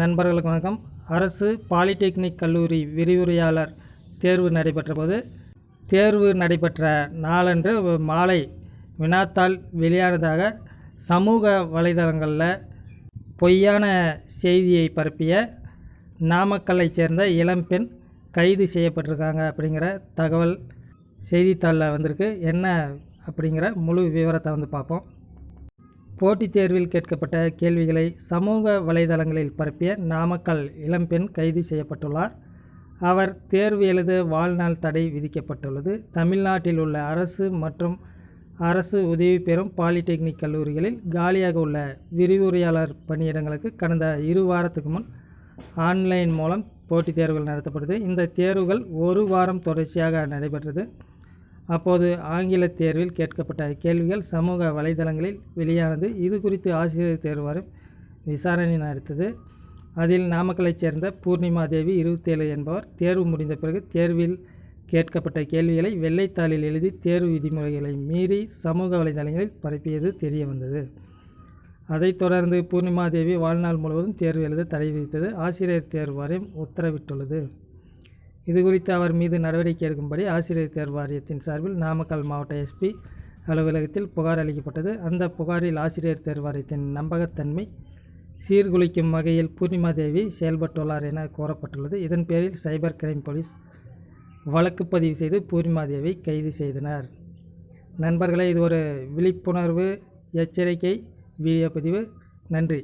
நண்பர்களுக்கு வணக்கம். அரசு பாலிடெக்னிக் கல்லூரி விரிவுரையாளர் தேர்வு நடைபெற்ற போது தேர்வு நடைபெற்ற நாளன்று மாலை வினாத்தாள் வெளியானதாக சமூக வலைதளங்களில் பொய்யான செய்தியை பரப்பிய நாமக்கல்லைச் சேர்ந்த இளம்பெண் கைது செய்யப்பட்டிருக்காங்க அப்படிங்கிற தகவல் செய்தித்தாளில் வந்திருக்கு. என்ன அப்படிங்கிற முழு விவரத்தை வந்து பார்ப்போம். போட்டித் தேர்வில் கேட்கப்பட்ட கேள்விகளை சமூக வலைதளங்களில் பரப்பிய நாமக்கல் இளம்பெண் கைது செய்யப்பட்டுள்ளார். அவர் தேர்வு எழுத வாழ்நாள் தடை விதிக்கப்பட்டுள்ளது. தமிழ்நாட்டில் உள்ள அரசு மற்றும் அரசு உதவி பெறும் பாலிடெக்னிக் கல்லூரிகளில் காலியாக உள்ள விரிவுரையாளர் பணியிடங்களுக்கு கடந்த இரு வாரத்துக்கு முன் ஆன்லைன் மூலம் போட்டித் தேர்வுகள் நடத்தப்படுது. இந்த தேர்வுகள் ஒரு வாரம் தொடர்ச்சியாக நடைபெற்றது. அப்போது ஆங்கில தேர்வில் கேட்கப்பட்ட கேள்விகள் சமூக வலைதளங்களில் வெளியானது. இது குறித்து ஆசிரியர் தேர்வாரும் விசாரணை நடத்தது அதில் நாமக்கலைச் சேர்ந்த பூர்ணிமா தேவி இருபத்தேழு என்பவர் தேர்வு முடிந்த பிறகு தேர்வில் கேட்கப்பட்ட கேள்விகளை வெள்ளைத்தாளில் எழுதி தேர்வு விதிமுறைகளை மீறி சமூக வலைதளங்களில் பரப்பியது தெரிய வந்தது அதைத் தொடர்ந்து பூர்ணிமா தேவி வாழ்நாள் முழுவதும் தேர்வு எழுத தடை விதித்தது. ஆசிரியர் தேர்வு வாரியம் உத்தரவிட்டுள்ளது. இது குறித்து அவர் மீது நடவடிக்கை எடுக்கும்படி ஆசிரியர் தேர்வு வாரியத்தின் சார்பில் நாமக்கல் மாவட்ட எஸ்பி அலுவலகத்தில் புகார் அளிக்கப்பட்டது. அந்த புகாரில் ஆசிரியர் தேர்வு வாரியத்தின் நம்பகத்தன்மை சீர்குலைக்கும் வகையில் பூர்ணிமா தேவி செயல்பட்டுள்ளார் என கூறப்பட்டுள்ளது. இதன் பேரில் சைபர் கிரைம் போலீஸ் வழக்கு பதிவு செய்து பூர்ணிமா தேவியை கைது செய்தனர். நண்பர்களே இது ஒரு விழிப்புணர்வு எச்சரிக்கை வீடியோ பதிவு. நன்றி.